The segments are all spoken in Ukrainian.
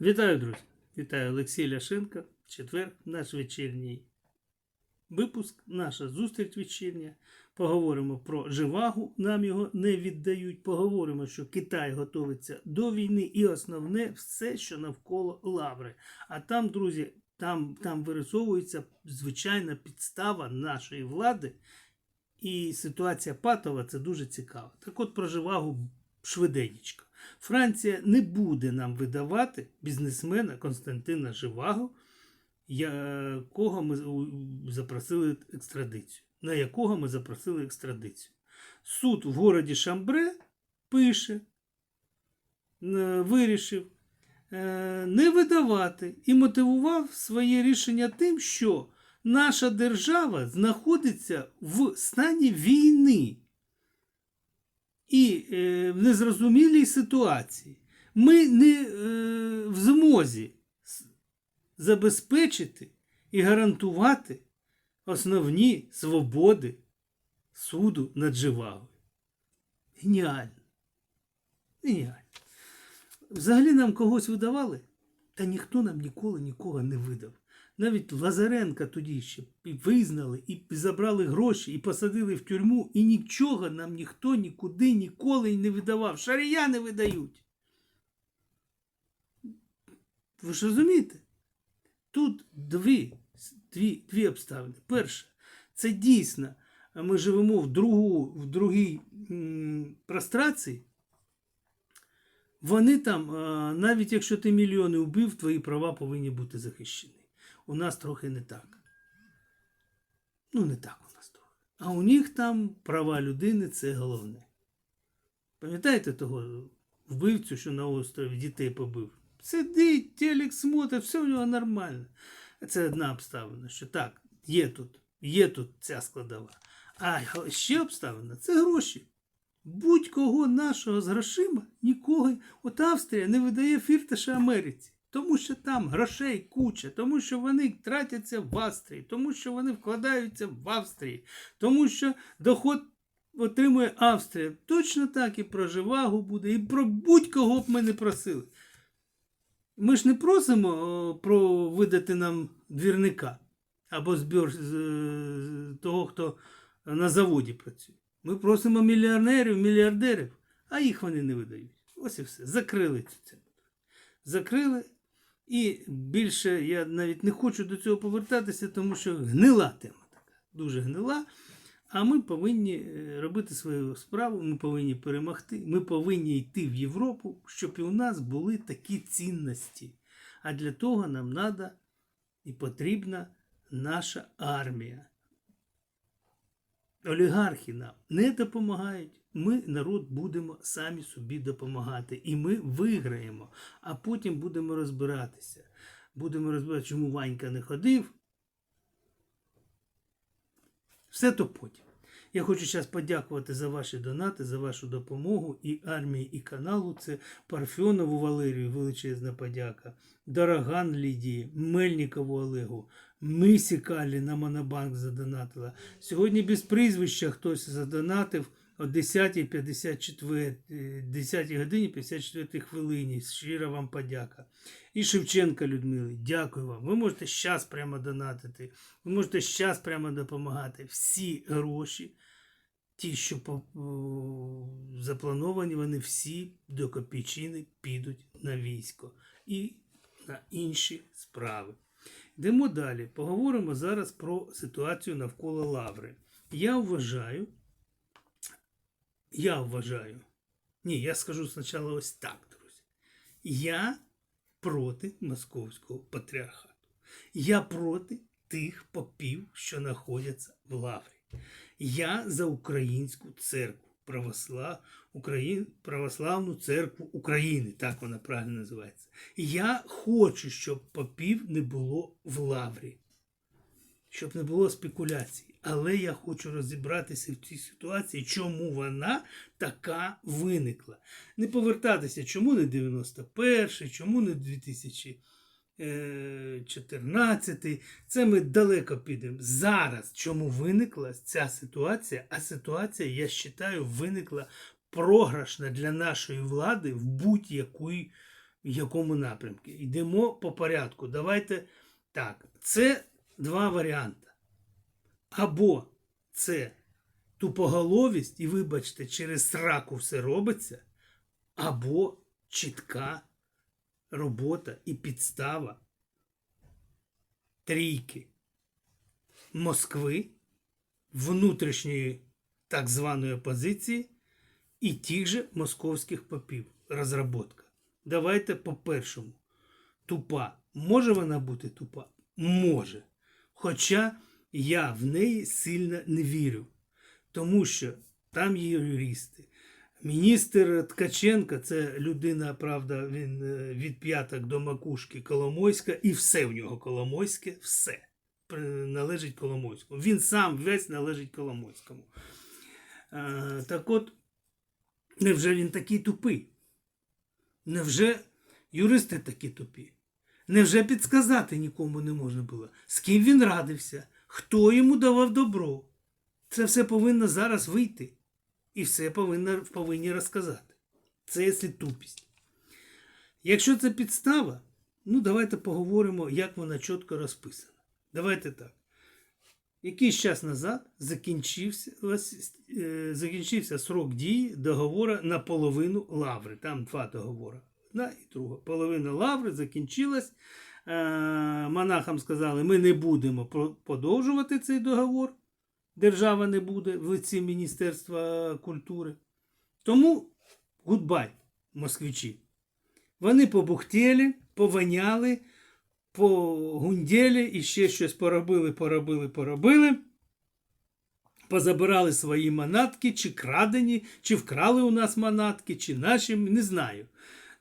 Вітаю, друзі! Вітаю Олексій Ляшенко. Четвер, наш вечірній випуск, наша зустріч вечірня. Поговоримо про живагу, нам його не віддають. Поговоримо, що Китай готується до війни, і основне все, що навколо лаври. А там, друзі, там, там вирисовується звичайна підстава нашої влади. І ситуація патова це дуже цікаво. Так от про живагу швиденечко. Франція не буде нам видавати бізнесмена Константина Живаго, якого ми запросили екстрадицію. На якого ми запросили екстрадицію. Суд в городі Шамбре пише, вирішив е, не видавати і мотивував своє рішення тим, що наша держава знаходиться в стані війни і е, в незрозумілій ситуації. Ми не е, в змозі забезпечити і гарантувати основні свободи суду над Живагою. Геніально. Геніально. Взагалі нам когось видавали, та ніхто нам ніколи нікого не видав. Навіть Лазаренка тоді ще визнали, і забрали гроші, і посадили в тюрму, і нічого нам ніхто нікуди ніколи не видавав. Шарія не видають. Ви ж розумієте? Тут дві, дві, дві обставини. Перше, це дійсно ми живемо в, другу, в другій прострації. Вони там, навіть якщо ти мільйони вбив, твої права повинні бути захищені. У нас трохи не так. Ну, не так у нас трохи. А у них там права людини це головне. Пам'ятаєте того вбивцю, що на острові дітей побив? Сидить, телек смотрить, все в нього нормально. Це одна обставина, що так, є тут, є тут ця складова. А ще обставина це гроші. Будь-кого нашого з грошима нікого. От Австрія не видає фірташа Америці. Тому що там грошей куча, тому що вони тратяться в Австрії, тому що вони вкладаються в Австрії, тому що доход отримує Австрія. Точно так і про живагу буде, і про будь-кого б ми не просили. Ми ж не просимо про видати нам двірника або збір того, хто на заводі працює. Ми просимо мільйонерів, мільярдерів, а їх вони не видають. Ось і все. Закрили цю тему. Закрили. І більше я навіть не хочу до цього повертатися, тому що гнила тема така. Дуже гнила. А ми повинні е, робити свою справу, ми повинні перемогти, ми повинні йти в Європу, щоб і у нас були такі цінності. А для того нам треба і потрібна наша армія. Олігархи нам не допомагають. Ми, народ, будемо самі собі допомагати. І ми виграємо. А потім будемо розбиратися. Будемо розбиратися, чому Ванька не ходив. Все то потім. Я хочу зараз подякувати за ваші донати, за вашу допомогу і армії, і каналу. Це Парфьонову Валерію, величезна подяка, Дороган Лідії, Мельникову Олегу, Мисі Калі на Монобанк задонатила. Сьогодні без прізвища хтось задонатив о 10.54, е, 10 годині 54 хвилині. Щира вам подяка. І Шевченка Людмили, дякую вам. Ви можете зараз прямо донатити, ви можете зараз прямо допомагати. Всі гроші, ті, що заплановані, вони всі до копійчини підуть на військо і на інші справи. Йдемо далі. Поговоримо зараз про ситуацію навколо Лаври. Я вважаю, я вважаю, ні, я скажу спочатку ось так, друзі. Я проти московського патріархату. Я проти тих попів, що знаходяться в Лаврі. Я за українську церкву, православ, Україн, православну церкву України, так вона правильно називається. Я хочу, щоб попів не було в Лаврі, щоб не було спекуляцій. Але я хочу розібратися в цій ситуації, чому вона така виникла. Не повертатися, чому не 91-й, чому не 2014. Це ми далеко підемо. Зараз чому виникла ця ситуація? А ситуація, я вважаю, виникла програшна для нашої влади в будь-якій якому напрямку? Йдемо по порядку. Давайте так. Це два варіанти. Або це тупоголовість, і, вибачте, через сраку все робиться, або чітка робота і підстава трійки Москви, внутрішньої так званої опозиції і тих же московських попів. Розработка. Давайте по першому. Тупа. Може вона бути тупа? Може. Хоча я в неї сильно не вірю. Тому що там є юристи. Міністр Ткаченка це людина, правда, він е, від п'яток до макушки Коломойська, і все в нього Коломойське, все належить Коломойському. Він сам весь належить Коломойському. Е, так от, невже він такий тупий? Невже юристи такі тупі? Невже підсказати нікому не можна було? З ким він радився? Хто йому давав добро? Це все повинно зараз вийти. І все повинно, повинні розказати. Це якщо тупість. Якщо це підстава, ну давайте поговоримо, як вона чітко розписана. Давайте так. Якийсь час назад закінчився, е, закінчився срок дії договору на половину лаври. Там два договори. Одна і друга. Половина лаври закінчилась. Е, Монахам сказали, ми не будемо про- подовжувати цей договор. Держава не буде в лиці Міністерства культури. Тому гудбай, москвичі. Вони побухтіли, пованяли, погундєлі і ще щось поробили, поробили, поробили. Позабирали свої манатки, чи крадені, чи вкрали у нас манатки, чи наші, не знаю.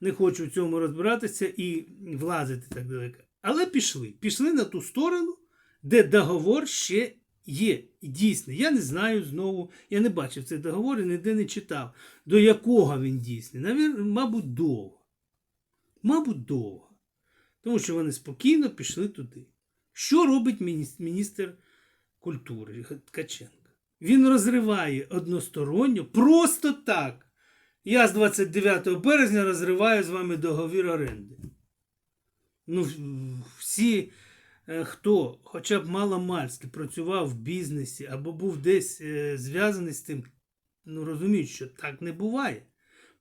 Не хочу в цьому розбиратися і влазити так далеко. Але пішли. Пішли на ту сторону, де договор ще є і дійсний. Я не знаю знову, я не бачив цей договор і ніде не читав, до якого він дійсний. Навір, мабуть, довго. Мабуть, довго. Тому що вони спокійно пішли туди. Що робить міністр, культури Ткаченка? Він розриває односторонньо, просто так. Я з 29 березня розриваю з вами договір оренди. Ну, всі, е, хто хоча б маломальськи працював в бізнесі або був десь е, зв'язаний з тим, ну розуміють, що так не буває.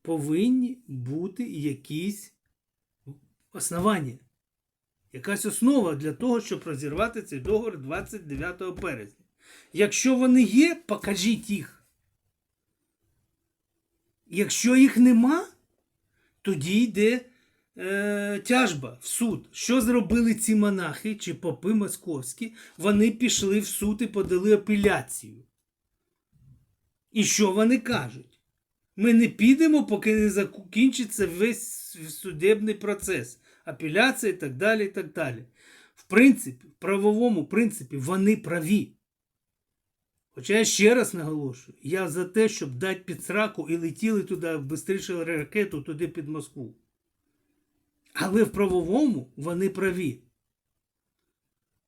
Повинні бути якісь основання. Якась основа для того, щоб розірвати цей договір 29 березня. Якщо вони є, покажіть їх. Якщо їх нема, тоді йде е, тяжба в суд. Що зробили ці монахи чи попи московські? Вони пішли в суд і подали апеляцію. І що вони кажуть? Ми не підемо, поки не закінчиться весь судебний процес, апеляція і так далі. і так далі. В принципі, в правовому принципі, вони праві. Хоча я ще раз наголошую, я за те, щоб дати під сраку і летіли туди швидше ракету туди під Москву. Але в правовому вони праві.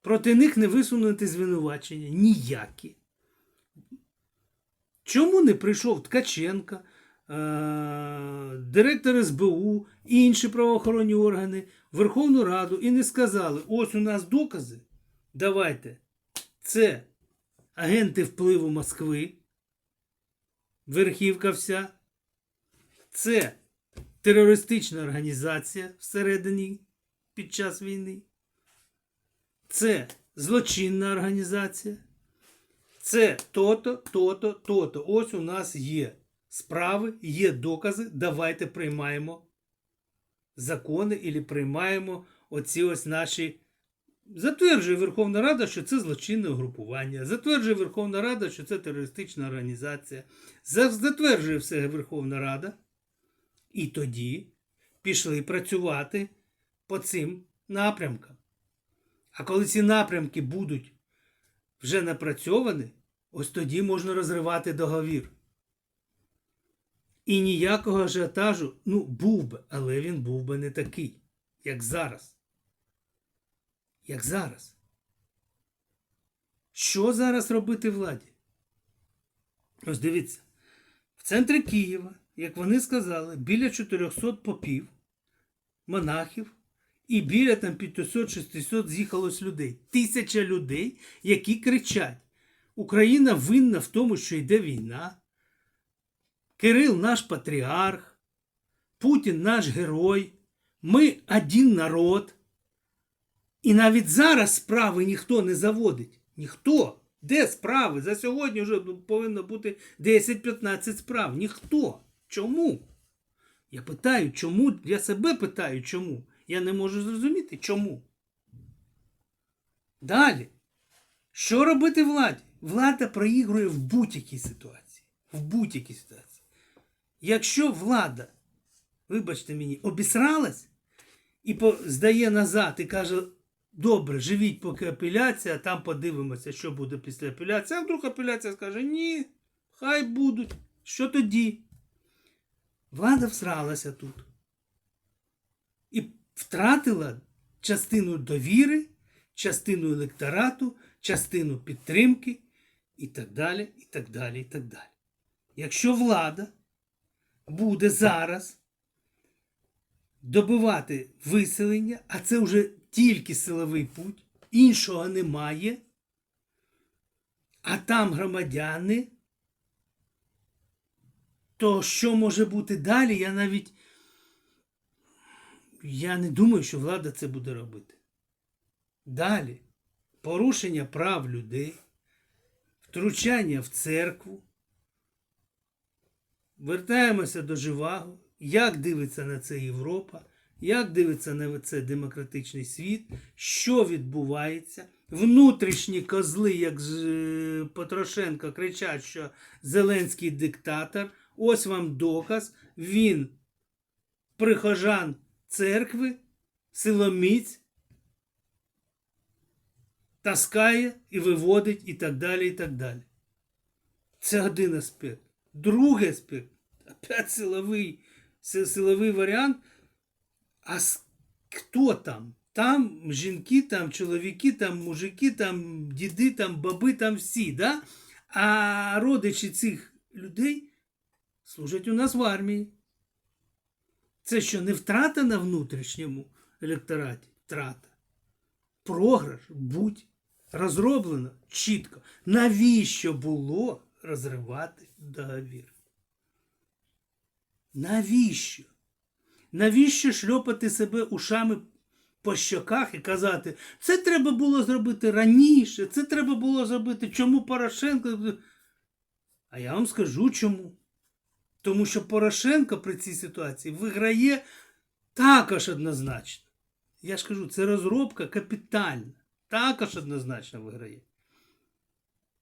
Проти них не висунути звинувачення ніякі. Чому не прийшов Ткаченка, е- директор СБУ і інші правоохоронні органи Верховну Раду і не сказали: ось у нас докази, давайте. Це агенти впливу Москви, верхівка вся. Це терористична організація всередині під час війни. Це злочинна організація. Це то-то, то-то, то-то. Ось у нас є справи, є докази. Давайте приймаємо закони і приймаємо оці ось наші. Затверджує Верховна Рада, що це злочинне угрупування. Затверджує Верховна Рада, що це терористична організація. Затверджує все Верховна Рада. І тоді пішли працювати по цим напрямкам. А коли ці напрямки будуть вже напрацьовані, ось тоді можна розривати договір. І ніякого ажіотажу, ну, був би, але він був би не такий, як зараз. Як зараз. Що зараз робити владі? Ось дивіться, в центрі Києва, як вони сказали, біля 400 попів монахів, і біля там 500-600 з'їхалось людей. Тисяча людей, які кричать: Україна винна в тому, що йде війна. Кирил наш патріарх, Путін наш герой, ми один народ. І навіть зараз справи ніхто не заводить. Ніхто. Де справи? За сьогодні вже повинно бути 10-15 справ. Ніхто. Чому? Я питаю, чому? Я себе питаю, чому? Я не можу зрозуміти, чому. Далі. Що робити владі? Влада проігрує в будь-якій ситуації. В будь-якій ситуації. Якщо влада, вибачте мені, обісралась і здає назад і каже, добре, живіть поки апеляція, а там подивимося, що буде після апеляції. А вдруг апеляція скаже, ні, хай будуть. Що тоді? Влада всралася тут. І втратила частину довіри, частину електорату, частину підтримки і так далі, і так далі, і так далі. Якщо влада буде зараз добивати виселення, а це вже тільки силовий путь, іншого немає, а там громадяни, то що може бути далі, я навіть я не думаю, що влада це буде робити. Далі порушення прав людей, втручання в церкву. Вертаємося до живаго. Як дивиться на це Європа, як дивиться на це демократичний світ, що відбувається. Внутрішні козли, як е, Потрошенко, кричать, що Зеленський диктатор. Ось вам доказ. Він прихожан церкви, силоміць, таскає і виводить, і так далі, і так далі. Це один аспект. Другий аспект, опять силовий, силовий варіант. А хто там? Там жінки, там чоловіки, там мужики, там діди, там баби, там всі, да? А родичі цих людей служать у нас в армії. Це що не втрата на внутрішньому електораті? Втрата. Програш будь розроблено чітко. Навіщо було розривати договір? Навіщо? Навіщо шльопати себе ушами по щоках і казати, це треба було зробити раніше, це треба було зробити, чому Порошенко. А я вам скажу чому. Тому що Порошенко при цій ситуації виграє також однозначно. Я ж кажу, це розробка капітальна. Також однозначно виграє.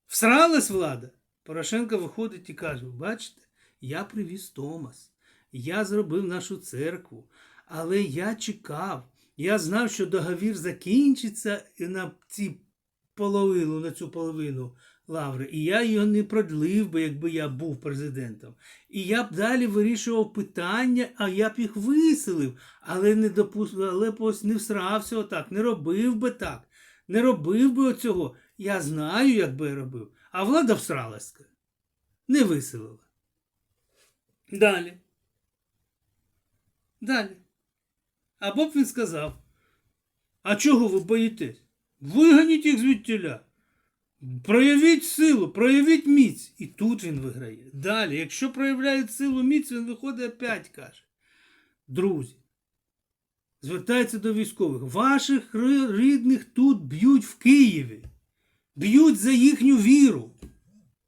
Всралась влада. Порошенко виходить і каже: бачите, я привіз Томас, я зробив нашу церкву, але я чекав. Я знав, що договір закінчиться на ці половину, на цю половину лаври. І я його не продлив би, якби я був президентом. І я б далі вирішував питання, а я б їх виселив, але не допус... але не всрався отак, не робив би так, не робив би оцього. Я знаю, як би я робив. А влада всралась. Не виселила. Далі. Далі. Або б він сказав: А чого ви боїтесь? Виганіть їх звідтіля. Проявіть силу, проявіть міць. І тут він виграє. Далі, якщо проявляють силу міць, він виходить опять каже. Друзі, звертається до військових. Ваших рідних тут б'ють в Києві. Б'ють за їхню віру.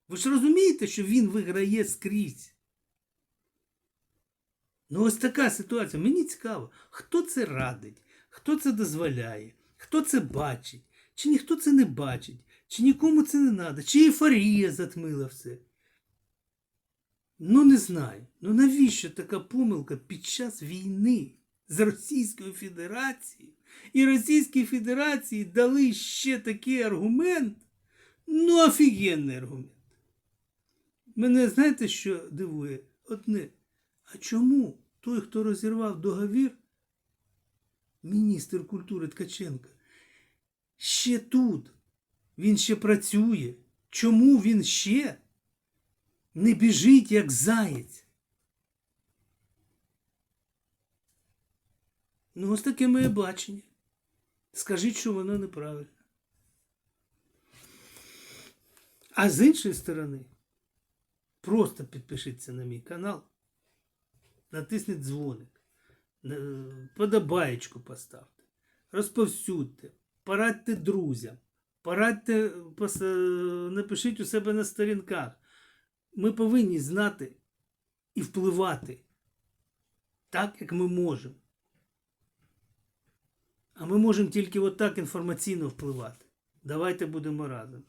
Ви ж розумієте, що він виграє скрізь. Ну, ось така ситуація. Мені цікаво, хто це радить, хто це дозволяє, хто це бачить, чи ніхто це не бачить, чи нікому це не треба, чи ейфорія затмила все. Ну, не знаю. Ну навіщо така помилка під час війни з Російською Федерацією? І Російській Федерації дали ще такий аргумент. Ну, офігенний аргумент. Мене знаєте, що дивує? Одне. А чому той, хто розірвав договір, міністр культури Ткаченка, ще тут? Він ще працює. Чому він ще не біжить, як заєць? Ну, ось таке моє бачення. Скажіть, що воно неправильно. А з іншої сторони, просто підпишіться на мій канал, натисніть дзвоник, подобаєчку поставте, розповсюдьте, порадьте друзям, порадьте, напишіть у себе на сторінках. Ми повинні знати і впливати так, як ми можемо. А ми можемо тільки отак інформаційно впливати. Давайте будемо разом.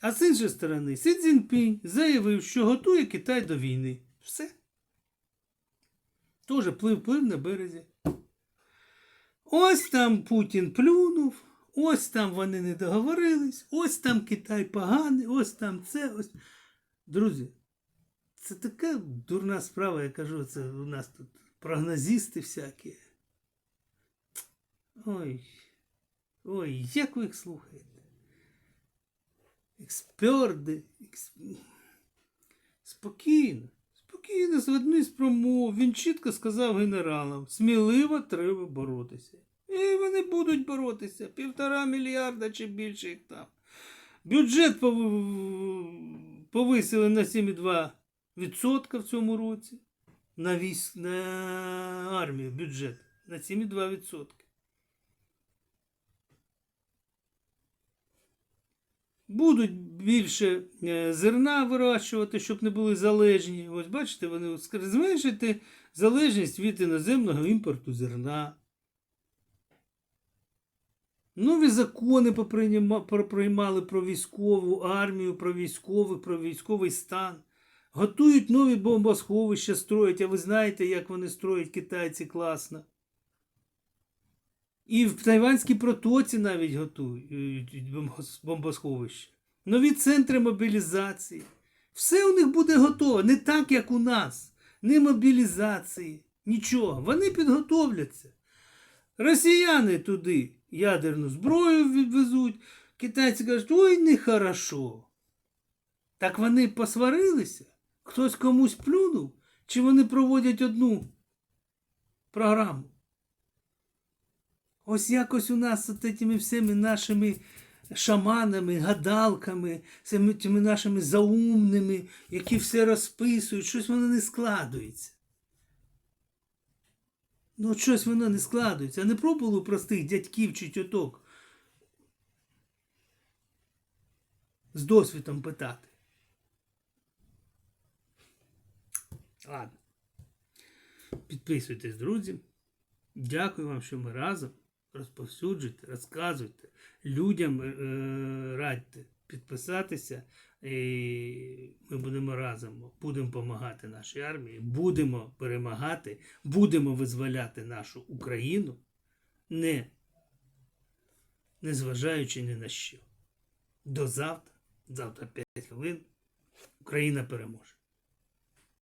А з іншої сторони, Сі Цзіньпінь заявив, що готує Китай до війни. Все. Тоже плив плив на березі. Ось там Путін плюнув, ось там вони не договорились, ось там Китай поганий, ось там це. Ось. Друзі, це така дурна справа, я кажу, це у нас тут прогнозісти всякі. Ой, ой, як ви їх слухаєте? Експерти. Екс... Спокійно, спокійно, з одної з промов. Він чітко сказав генералам: сміливо треба боротися. І вони будуть боротися. Півтора мільярда чи більше їх там. Бюджет пов- повисили на 7,2% в цьому році. На, військ... на армію бюджет на 7,2%. Будуть більше е, зерна вирощувати, щоб не були залежні. Ось бачите, вони зменшити залежність від іноземного імпорту зерна. Нові закони поприймали про військову армію, про військових, про військовий стан. Готують нові бомбосховища, строять, а ви знаєте, як вони строять китайці класно. І в Тайванській протоці навіть готують бомбосховища. Нові центри мобілізації. Все у них буде готово. Не так, як у нас. Ні мобілізації, нічого. Вони підготовляться. Росіяни туди ядерну зброю відвезуть. Китайці кажуть, ой, нехорошо. Так вони посварилися? Хтось комусь плюнув? Чи вони проводять одну програму? Ось якось у нас з цими всіми нашими шаманами, гадалками, цими нашими заумними, які все розписують, щось воно не складується. Ну, щось воно не складується. А не пробували простих дядьків чи тьоток з досвідом питати. Ладно. Підписуйтесь, друзі. Дякую вам, що ми разом. Розповсюджуйте, розказуйте, людям е, радьте підписатися. І ми будемо разом, будемо допомагати нашій армії, будемо перемагати, будемо визволяти нашу Україну, не, незважаючи ні на що. До завтра, завтра 5 хвилин, Україна переможе.